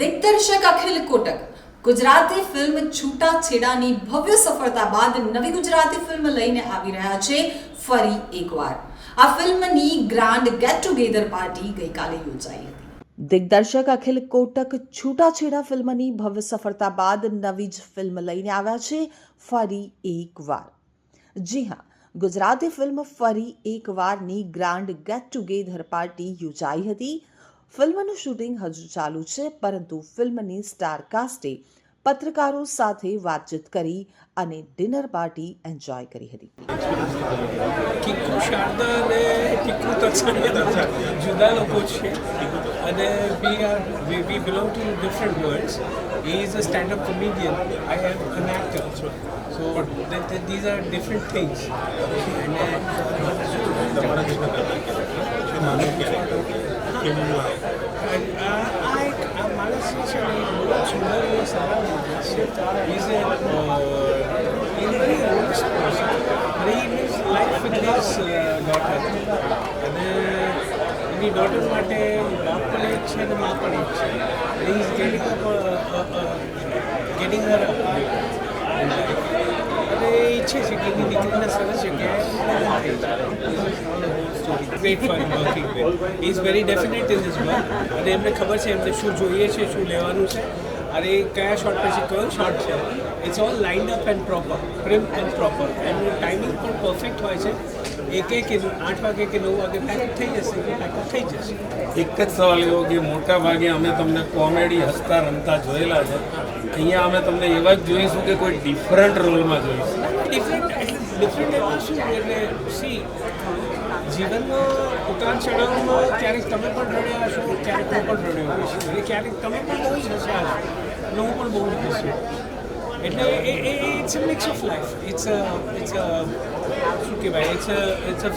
દિગ્દર્શક અખિલ કોટક. ગુજરાતી ફિલ્મ છૂટાછેડાની ભવ્ય સફળતા બાદ નવી ગુજરાતી ફિલ્મ લઈને આવી રહ્યા છે ફરી એકવાર. આ ફિલ્મની ગ્રાન્ડ ગેટ ટુગેધર પાર્ટી ગઈકાલે યોજાઈ હતી. દિગ્દર્શક અખિલ કોટક છૂટાછેડા ફિલ્મની ભવ્ય સફળતા બાદ નવી જ ફિલ્મ લઈને આવ્યા છે ફરી એકવાર. જી હા, ગુજરાતી ફિલ્મ ફરી એકવારની ગ્રાન્ડ ગેટ ટુગેધર પાર્ટી યોજાઈ હતી. ફિલ્મનું શૂટિંગ હજુ ચાલુ છે પરંતુ ફિલ્મની સ્ટાર કાસ્ટે પત્રકારો સાથે વાતચીત કરી અને ડિનર પાર્ટી એન્જોય કરી હતી. કિક્કુ શારદા અને ટીકુ તત્સંગના જુદા લોકો છે અને we are we we belong to different worlds he is a stand up comedian I am an actor so these are different things અને આ એક આ માણસ છે ને બહુ સુંદર અને છે is a is life with અને એની ડોટર માટે બાપ પણ એક છે અને મા પણ એક છે ઇઝ ગેટિંગ ગેટિંગ હર અને ઈચ્છે છે કે એની દીકરીને સરસ જગ્યાએ fun working with is very definite in this work અને એમને ખબર છે એમને શું જોઈએ છે શું લેવાનું છે. અને કયા શોટ પછી કયો શોટ છે. It's all lined up and proper prim and proper એમનું ટાઈમિંગ પણ પરફેક્ટ હોય છે. એક એક આઠ વાગે કે નવ વાગે પેકઅપ થઈ જશે પેકઅપ થઈ જશે. એક જ સવાલ એવો કે મોટા ભાગે અમે તમને કોમેડી હસતા રમતા જોયેલા છે. અહીંયા અમે તમને એવા જ જોઈશું કે કોઈ ડિફરન્ટ રોલમાં જોઈશું. ડિફરન્ટ ડિફરન્ટ એટલે શું? એટલે સી જીવનમાં ઉતાર ચઢાવમાં ક્યારેક તમે પણ રડ્યા હશો ક્યારેક હું પણ રડ્યો હોઈશ અને ક્યારેક તમે પણ બહુ જ હસ્યા હશો અને હું પણ બહુ જ હસ્યો એટલે એ it's a mix of life it's a it's a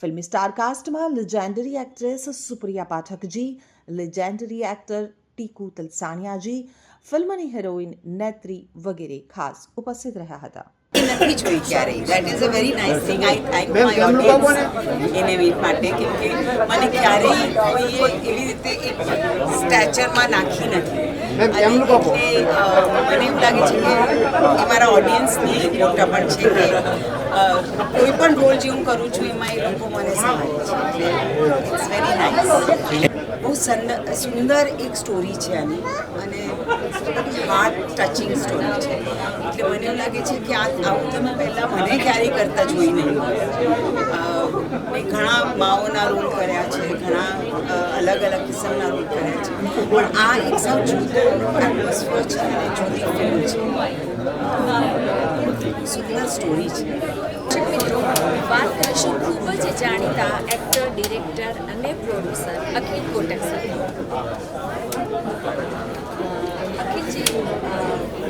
ફિલ્મી star કાસ્ટમાં legendary actress Supriya Pathakji legendary actor Tiku Talsaniyaji, ફિલ્મની હિરોઈન નેત્રી વગેરે ખાસ ઉપસ્થિત રહ્યા હતા. નથી જોઈ ક્યારેય that is a very nice thing I thank my audience એને વી માટે કેમ કે મને ક્યારેય કોઈએ એવી રીતે એક સ્ટેચરમાં નાખી નથી મને એવું લાગે છે કે એ મારા ઓડિયન્સની મોટા પણ છે કે કોઈ પણ રોલ જે હું કરું છું એમાં એ લોકો મને સંભાળે છે ઇટ્સ વેરી નાઇસ બહુ સંદ- સુંદર એક સ્ટોરી છે આની અને હાર્ટ ટચિંગ સ્ટોરી છે. એટલે મને એવું લાગે છે કે આ આવું તમે પહેલાં મને ક્યારેય કરતા જોઈ નહીં મેં ઘણા માઓના રોલ કર્યા છે, ઘણા અલગ અલગ કિસ્મના રોલ કર્યા છે. પણ આ એક સાવ જુદો એટમોસ્ફિયર છે અને જુદી ફિલ્મ છે. સુંદર સ્ટોરી છે. મિત્રો, વાત કરીશું ખૂબ જ જાણીતા એક્ટર ડિરેક્ટર અને પ્રોડ્યુસર અખિલ કોટક સાથે અખિલજી છૂટાછેડા ફિલ્મ હવે અદ્ભુત સફળતા બાદ જે આ નવી ફિલ્મ ડિરેક્ટ કરી રહ્યા છો ફરી તો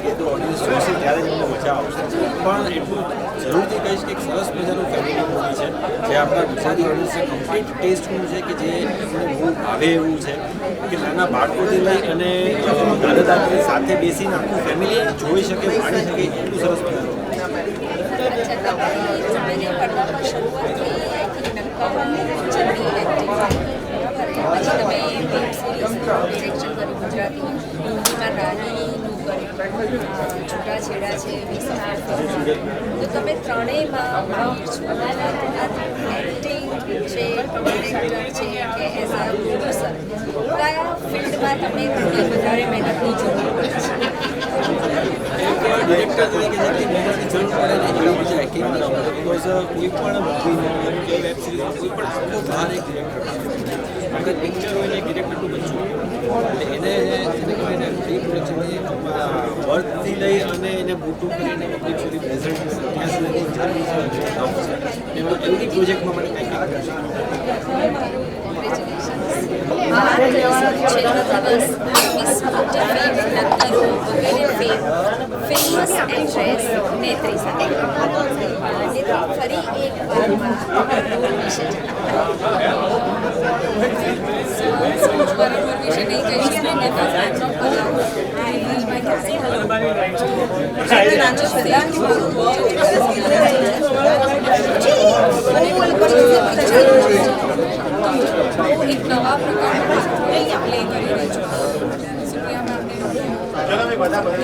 વિશે તો ઓડિયન્સ જોશે ત્યારે જ મને મજા આવશે. પણ એટલું જરૂરથી કહીશ કે એક સરસ મજાનું ફેમિલી મૂવી છે, જે આપણા ગુજરાતી ઓડિયન્સને કમ્પ્લીટ ટેસ્ટનું છે કે જે બહુ ભાવે એવું છે. કે નાના બાળકોથી લઈ અને દાદા દાદી સાથે બેસીને આખું ફેમિલી જોઈ શકે, માણી શકે, એટલું સરસ મજાનું અચ્છા તમારી જમીને પડદા પર શરૂઆતથી આઈ થિંક નક્કામાં જલ્દી એક્ટિંગ પછી તમે વેબ સિરીઝ ડિરેક્શન કર્યું ગુજરાતી હિન્દીમાં રાણીનું કર્યું અ, છૂટાછેડા છે વિસ્તાર તો તમે ત્રણેયમાં માહિર છો. એક્ટિંગ છે છે, કે એઝ અ પ્રોડ્યુસર ફિલ્ડમાં તમને વધારે મહેનતની જરૂર પડે ડિરેક્ટર તરીકે જરૂર પડે ને એક્ટિંગની કોઈ પણ મૂવીનો વેબ સિરીઝ કોઈ પણ આખો બહાર એક ડિરેક્ટર અગર પિક્ચર હોય ને એક ડિરેક્ટરનું બનશું એટલે એને એને કહેવાય ને પ્રી પ્રોડક્શનની વર્કથી લઈ અને એને મોટું કરીને પબ્લિક સુધી પ્રેઝન્ટ ત્યાં સુધી એમાં એવરી પ્રોજેક્ટમાં મને કંઈક કંઈક ફેમસ એક્ટ્રેસ નેત્રી સાથે નેત્રી ફરી એક વારમાં વિશે રોલ વિશે નહીં કહી શકું મેં never I not allowed reveal my character નાનો સલાહ કે મારું રોલ મને એક નવા પ્રકાર પ્લે કરી રહી છું Gracias.